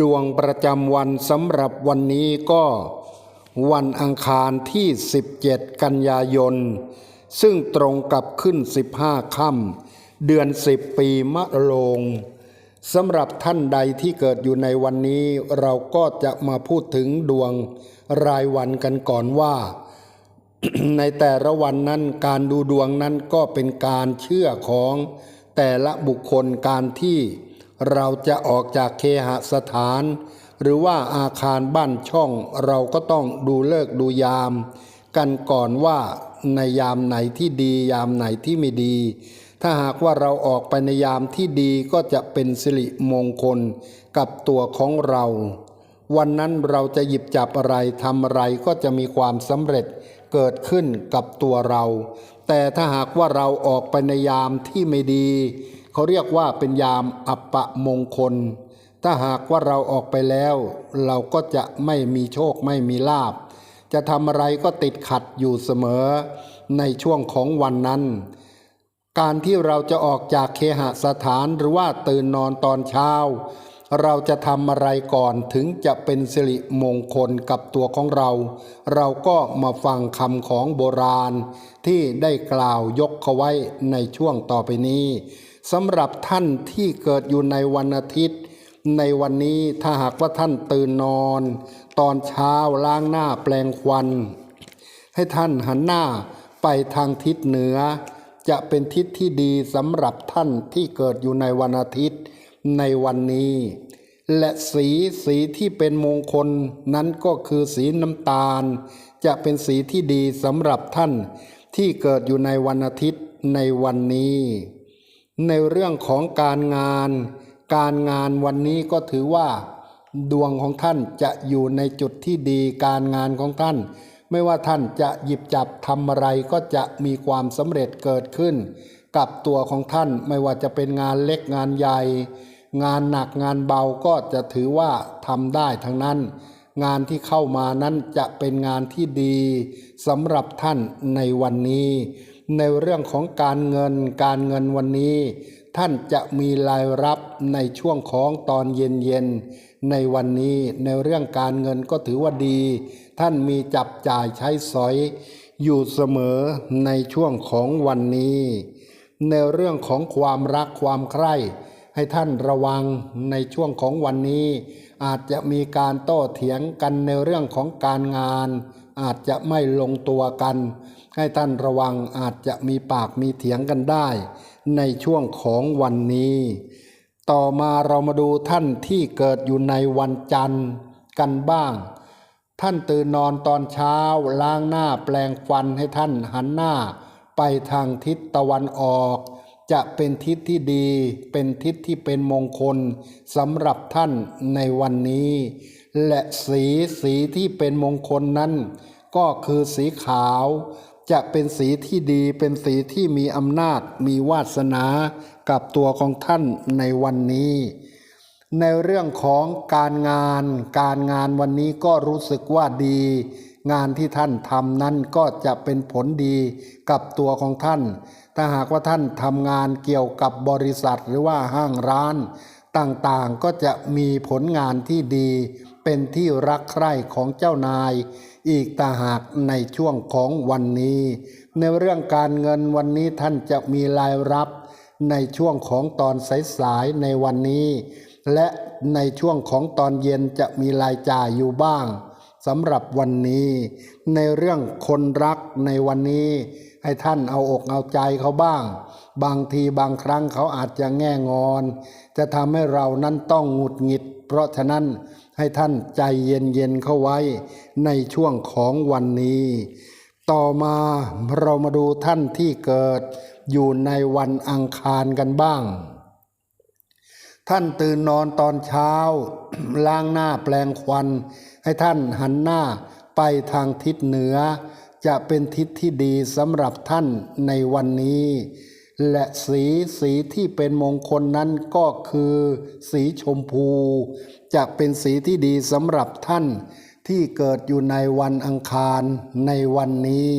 ดวงประจำวันสำหรับวันนี้ก็วันอังคารที่ 17 กันยายน ซึ่งตรงกับขึ้น 15ค่ำเดือน 10 ปีมะโรงสำหรับท่านใดที่เกิดอยู่ในวันนี้ เราก็จะมาพูดถึงดวงรายวันกันก่อนว่า ในแต่ละวันนั้นการดูดวงนั้นก็เป็นการเชื่อของแต่ละบุคคลการที่ เราจะออกจากเคหสถาน หรือว่าอาคารบ้านช่องเราก็ต้องดูเลิกดูยาม กันก่อนว่าในยามไหนที่ดียามไหนที่ไม่ดี ถ้าหากว่าเราออกไปในยามที่ดีก็จะเป็นสิริมงคลกับตัวของเรา วันนั้นเราจะหยิบจับอะไรทำอะไรก็จะมีความสำเร็จเกิดขึ้นกับตัวเรา แต่ถ้าหากว่าเราออกไปในยามที่ไม่ดีเขาเรียกว่าเป็นยามอัปะมงคล ถ้าหากว่าเราออกไปแล้ว เราก็จะไม่มีโชคไม่มีลาบ จะทำอะไรก็ติดขัดอยู่เสมอ ในช่วงของวันนั้น การที่เราจะออกจากเคหสถานหรือว่าตื่นนอนตอนเช้า เราจะทำอะไรก่อนถึงจะเป็นสิริมงคลกับตัวของเรา เราก็มาฟังคำของโบราณ ที่ได้กล่าวยกเขาไว้ในช่วงต่อไปนี้ สำหรับท่านที่เกิดอยู่ในวันอาทิตย์ ในวันนี้ถ้าหากว่าท่านตื่นนอน ตอนเช้าล้างหน้าแปลงควัน ให้ท่านหันหน้าไปทางทิศเหนือ จะเป็นทิศที่ดีสำหรับท่านที่เกิดอยู่ในวันอาทิตย์ในวันนี้ และสีสีที่เป็นมงคลนั้นก็คือสีน้ำตาล จะเป็นสีที่ดีสำหรับท่านที่เกิดอยู่ในวันอาทิตย์ในวันนี้ ในเรื่องของการงาน การงานวันนี้ก็ถือว่า ดวงของท่านจะอยู่ในจุดที่ดีการงานของท่าน ไม่ว่าท่านจะหยิบจับทำอะไรก็จะมีความสำเร็จเกิดขึ้น กับตัวของท่านไม่ว่าจะเป็นงานเล็กงานใหญ่ งานหนักงานเบาก็จะถือว่าทำได้ทั้งนั้น งานที่เข้ามานั้นจะเป็นงานที่ดีสำหรับท่านในวันนี้ ในเรื่องของการเงินการเงินวันนี้ ท่านจะมีรายรับในช่วงของตอนเย็นๆในวันนี้ในเรื่องการเงินก็ถือว่าดี ท่านมีจับจ่ายใช้สอย อยู่เสมอในช่วงของวันนี้ ในเรื่องของความรักความใคร่ให้ท่านระวังในช่วงของวันนี้ อาจจะมีการโต้เถียงกันในเรื่องของการงาน อาจจะไม่ลงตัวกัน ให้ท่านระวังอาจจะมีปากมีเถียงกันได้ ในช่วงของวันนี้ ต่อมาเรามาดูท่านที่เกิดอยู่ในวันจันทร์กันบ้าง ท่านตื่นนอนตอนเช้าล้างหน้าแปลงฟันให้ท่านหันหน้า ไปทางทิศตะวันออก จะเป็นทิศที่ดี เป็นทิศที่เป็นมงคลสำหรับท่านในวันนี้ และสีสีที่เป็นมงคลนั้นก็คือสีขาว จะเป็นสีที่ดีเป็นสีที่มีอำนาจมีวาสนากับตัวของท่านในวันนี้ ในเรื่องของการงาน การงานวันนี้ก็รู้สึกว่าดี งานที่ท่านทำนั้นก็จะเป็นผลดีกับตัวของท่าน ถ้าหากว่าท่านทำงานเกี่ยวกับบริษัทหรือว่าห้างร้าน ต่างๆก็จะมีผลงานที่ดี เป็นที่รักใคร่ของเจ้านาย อีกต่าหากในช่วงของวันนี้ ในเรื่องการเงินวันนี้ท่านจะมีรายรับในช่วงของตอนสายๆในวันนี้ และในช่วงของตอนเย็นจะมีรายจ่ายอยู่บ้างสำหรับวันนี้ ในเรื่องคนรักในวันนี้ ให้ท่านเอาอกเอาใจเขาบ้าง บางทีบางครั้งเขาอาจจะแง่งอน จะทำให้เรานั้นต้องหงุดหงิด เพราะฉะนั้น ให้ท่านใจเย็นๆเข้าไว้ในช่วงของวันนี้ ต่อมาเรามาดูท่านที่เกิดอยู่ในวันอังคารกันบ้าง ท่านตื่นนอนตอนเช้า ล้างหน้าแปลงควัน ให้ท่านหันหน้าไปทางทิศเหนือ จะเป็นทิศที่ดีสำหรับท่านในวันนี้ และสีสีที่เป็นมงคลนั้นก็คือ สีชมพู จะเป็นสีที่ดีสำหรับท่านที่เกิดอยู่ในวันอังคารในวันนี้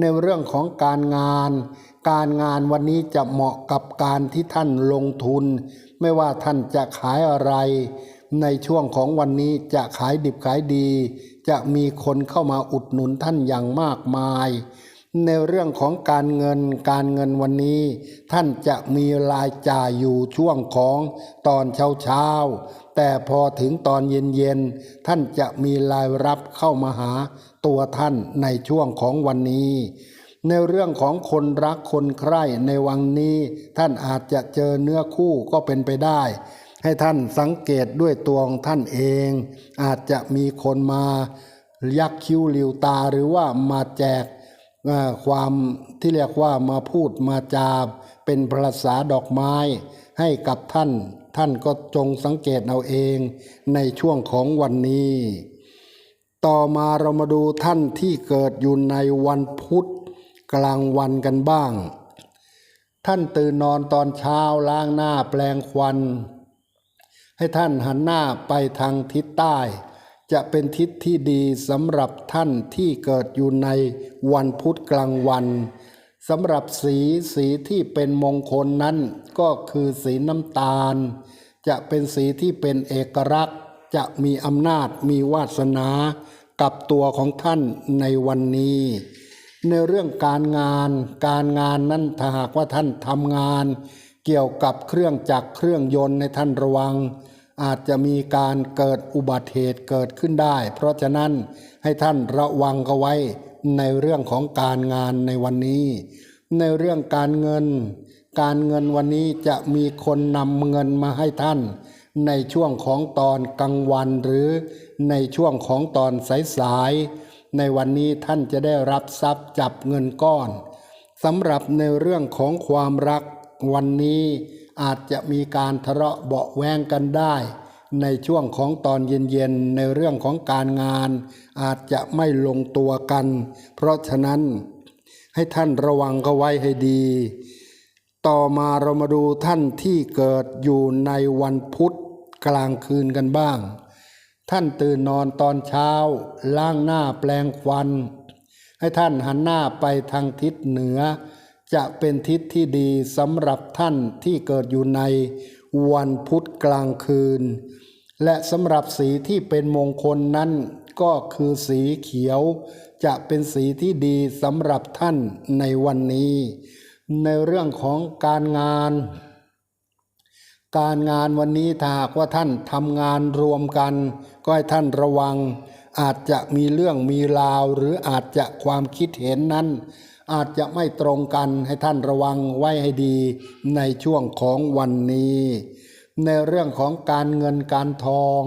ในเรื่องของการงาน การงานวันนี้จะเหมาะกับการที่ท่านลงทุน ไม่ว่าท่านจะขายอะไร ในช่วงของวันนี้จะขายดิบขายดี จะมีคนเข้ามาอุดหนุนท่านอย่างมากมาย ในเรื่องของการเงินการเงินวันนี้ ท่านจะมีรายจ่ายอยู่ช่วงของตอนเช้าเช้าแต่พอถึงตอนเย็นเย็นท่านจะมีรายรับเข้ามาหาตัวท่านในช่วงของวันนี้ ในเรื่องของคนรักคนใคร่ในวังนี้ ท่านอาจจะเจอเนื้อคู่ก็เป็นไปได้ ให้ท่านสังเกตด้วยตัวของท่านเอง อาจจะมีคนมายักคิ้วหลิวตาหรือว่ามาแจก ความที่เรียกว่ามาพูดมาจาเป็นภาษาดอกไม้ให้กับท่าน ท่านก็จงสังเกตเอาเองในช่วงของวันนี้ ต่อมาเรามาดูท่านที่เกิดอยู่ในวันพุธกลางวันกันบ้าง ท่านตื่นนอนตอนเช้าล้างหน้าแปลงควัน ให้ท่านหันหน้าไปทางทิศใต้ จะเป็นทิศที่ดีสำหรับท่านที่เกิดอยู่ในวันพุธกลางวันสำหรับสีสีที่เป็นมงคลนั้น ก็คือสีน้ำตาล จะเป็นสีที่เป็นเอกลักษณ์ จะมีอำนาจมีวาสนากับตัวของท่านในวันนี้ ในเรื่องการงานการงานนั้นถ้าหากว่าท่านทำงาน เกี่ยวกับเครื่องจักรเครื่องยนต์ในท่านระวัง อาจจะมีการเกิดอุบัติเหตุเกิดขึ้นได้ เพราะฉะนั้นให้ท่านระวังเอาไว้ในเรื่องของการงานในวันนี้ ในเรื่องการเงิน การเงินวันนี้จะมีคนนำเงินมาให้ท่าน ในช่วงของตอนกลางวันหรือในช่วงของตอนสายๆในวันนี้ท่านจะได้รับทรัพย์จับเงินก้อนสำหรับในเรื่องของความรักวันนี้ อาจจะมีการทะเลาะเบาแวงกันได้ ในช่วงของตอนเย็นๆ ในเรื่องของการงาน อาจจะไม่ลงตัวกัน เพราะฉะนั้นให้ท่านระวังเขาไว้ให้ดี ต่อมาเรามาดูท่านที่เกิดอยู่ในวันพุธกลางคืนกันบ้าง ท่านตื่นนอนตอนเช้า ล้างหน้าแปลงควัน ให้ท่านหันหน้าไปทางทิศเหนือ จะเป็นทิศที่ดีสำหรับท่านที่เกิดอยู่ในวันพุธกลางคืน และสำหรับสีที่เป็นมงคลนั้นก็คือสีเขียว จะเป็นสีที่ดีสำหรับท่านในวันนี้ ในเรื่องของการงาน การงานวันนี้ถ้าหากว่าท่านทำงานรวมกัน ก็ให้ท่านระวัง อาจจะมีเรื่องมีราวหรืออาจจะความคิดเห็นนั้น อาจจะไม่ตรงกันให้ท่านระวังไว้ให้ดีในช่วงของวันนี้ ในเรื่องของการเงินการทอง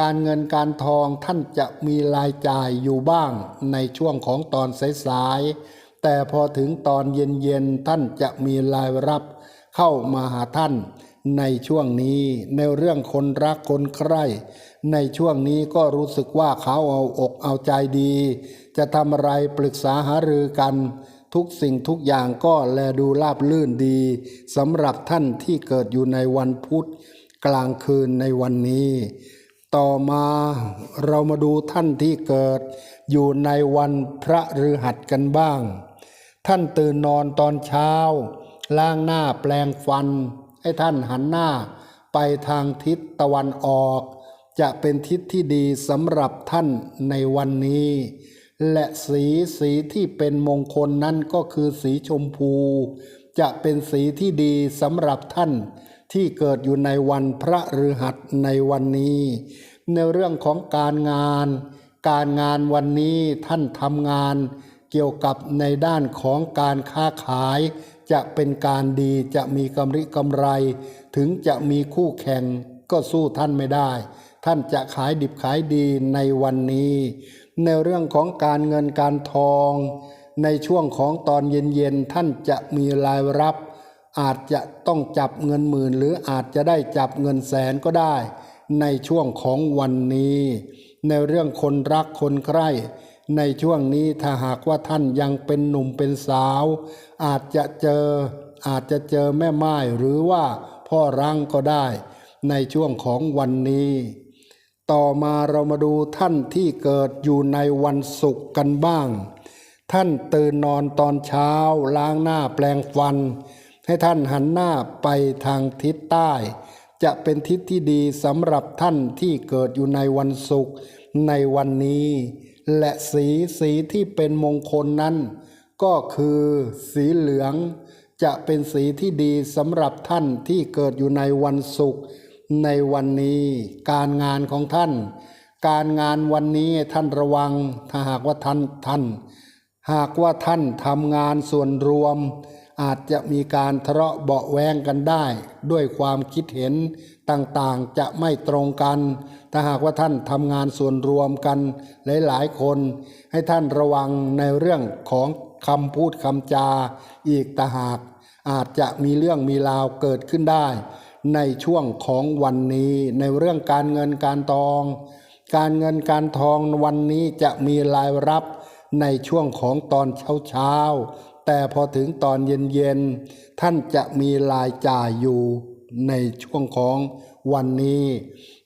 การเงินการทองท่านจะมีรายจ่ายอยู่บ้างในช่วงของตอนสายๆแต่พอถึงตอนเย็นๆท่านจะมีรายรับเข้ามาหาท่านในช่วงนี้ในเรื่องคนรักคนใคร่ ในช่วงนี้ก็รู้สึกว่าเขาเอาอกเอาใจดี จะทำอะไรปรึกษาหารือกัน ทุกสิ่งทุกอย่างก็แลดูราบลื่นดีสำหรับท่านที่เกิดอยู่ในวันพุธกลางคืนในวันนี้ ต่อมาเรามาดูท่านที่เกิด อยู่ในวันพระฤหัสกันบ้าง ท่านตื่นนอนตอนเช้า ล้างหน้าแปลงฟัน ให้ท่านหันหน้าไปทางทิศตะวันออก จะเป็นทิศที่ดีสำหรับท่านในวันนี้ และสีสีที่เป็นมงคลนั้นก็คือสีชมพู จะเป็นสีที่ดีสำหรับท่านที่เกิดอยู่ในวันพระฤหัสในวันนี้ ในเรื่องของการงาน การงานวันนี้ท่านทำงาน เกี่ยวกับในด้านของการค้าขาย จะเป็นการดีจะมีกำไรกำไร ถึงจะมีคู่แข่งก็สู้ท่านไม่ได้ ท่านจะขายดิบขายดีในวันนี้ ในเรื่องของการเงินการทอง ในช่วงของตอนเย็นๆท่านจะมีรายรับ อาจจะต้องจับเงินหมื่น หรืออาจจะได้จับเงินแสนก็ได้ ในช่วงของวันนี้ ในเรื่องคนรักคนใคร่ในช่วงนี้ถ้าหากว่าท่านยังเป็นหนุ่มเป็นสาว อาจจะเจออาจจะเจอแม่ไม้หรือว่าพ่อรังก็ได้ ในช่วงของวันนี้ ต่อมาเรามาดูท่านที่เกิดอยู่ในวันศุกร์กันบ้าง ท่านตื่นนอนตอนเช้าล้างหน้าแปลงฟัน ให้ท่านหันหน้าไปทางทิศใต้ จะเป็นทิศที่ดีสำหรับท่านที่เกิดอยู่ในวันศุกร์ในวันนี้ และสีสีที่เป็นมงคลนั้น ก็คือสีเหลือง จะเป็นสีที่ดีสำหรับท่านที่เกิดอยู่ในวันศุกร์ ในวันนี้การงานของท่าน การงานวันนี้ท่านระวังถ้าหากว่าท่านท่าน หากว่าท่านทำงานส่วนรวม อาจจะมีการทะเลาะเบาแวงกันได้ ด้วยความคิดเห็นต่างๆจะไม่ตรงกัน ถ้าหากว่าท่านทำงานส่วนรวมกันหลายๆคน ให้ท่านระวังในเรื่องของคำพูดคำจาอีกต่หาก อาจจะมีเรื่องมีราวเกิดขึ้นได้ ในช่วงของวันนี้ในเรื่องการเงินการทอง การเงินการทองวันนี้จะมีรายรับในช่วงของตอนเช้าเช้าแต่พอถึงตอนเย็นเย็นๆท่านจะมีรายจ่ายอยู่ในช่วงของวันนี้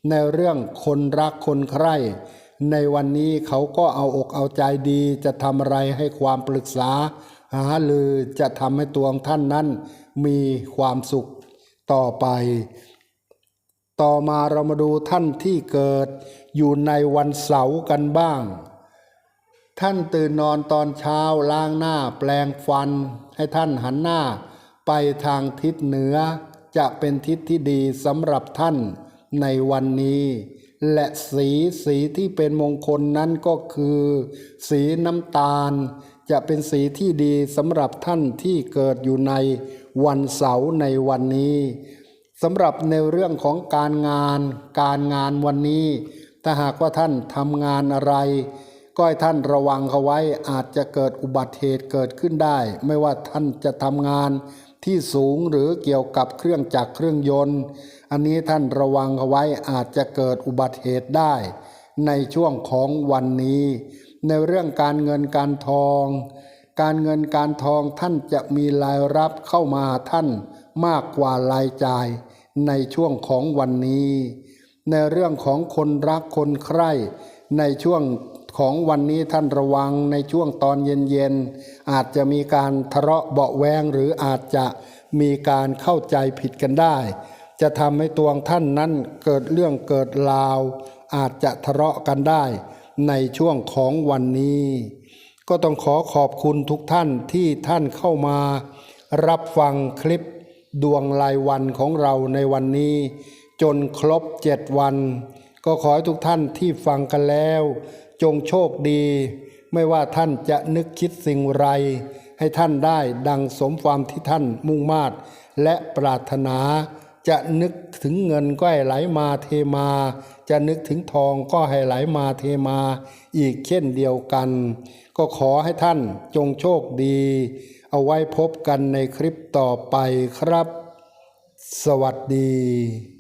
ในเรื่องคนรักคนใคร่ในวันนี้เขาก็เอาอกเอาใจดีจะทำอะไรให้ความปรึกษา หาลือจะทำให้ตัวของท่านนั้นมีความสุข ต่อไป ต่อมาเรามาดูท่านที่เกิดอยู่ในวันเสาร์กันบ้าง ท่านตื่นนอนตอนเช้าล้างหน้าแปลงฟัน ให้ท่านหันหน้าไปทางทิศเหนือ จะเป็นทิศที่ดีสำหรับท่านในวันนี้ และสีสีที่เป็นมงคลนั้นก็คือ สีน้ำตาล จะเป็นสีที่ดีสำหรับท่านที่เกิดอยู่ใน วันเสาร์ในวันนี้สำหรับในเรื่องของการงาน การงานวันนี้ ถ้าหากว่าท่านทำงานอะไรก็ให้ท่านระวังเขาไว้อาจจะเกิดอุบัติเหตุเกิดขึ้นได้ ไม่ว่าท่านจะทำงานที่สูงหรือเกี่ยวกับเครื่องจักรเครื่องยนต์ อันนี้ท่านระวังเอาไว้อาจจะเกิดอุบัติเหตุได้ ในช่วงของวันนี้ ในเรื่องการเงินการทอง การเงินการทองท่านจะมีรายรับเข้ามาท่านมากกว่ารายจ่ายในช่วงของวันนี้ ในเรื่องของคนรักคนใคร่ในช่วงของวันนี้ท่านระวังในช่วงตอนเย็นๆอาจจะมีการทะเลาะเบาแวงหรืออาจจะมีการเข้าใจผิดกันได้ จะทำให้ตัวท่านนั้นเกิดเรื่องเกิดราว อาจจะทะเลาะกันได้ในช่วงของวันนี้ ก็ต้องขอขอบคุณทุกท่านที่ท่านเข้ามา รับฟังคลิปดวงรายวันของเราในวันนี้ จนครบเจ็ดวัน ก็ขอให้ทุกท่านที่ฟังกันแล้ว จงโชคดี ไม่ว่าท่านจะนึกคิดสิ่งไร ให้ท่านได้ดังสมความที่ท่านมุ่งมาตและปรารถนา จะนึกถึงเงินก็ให้ไหลมาเทมา จะนึกถึงทองก็ให้ไหลมาเทมา อีกเช่นเดียวกัน ก็ขอให้ท่านจงโชคดี เอาไว้พบกันในคลิปต่อไปครับ สวัสดี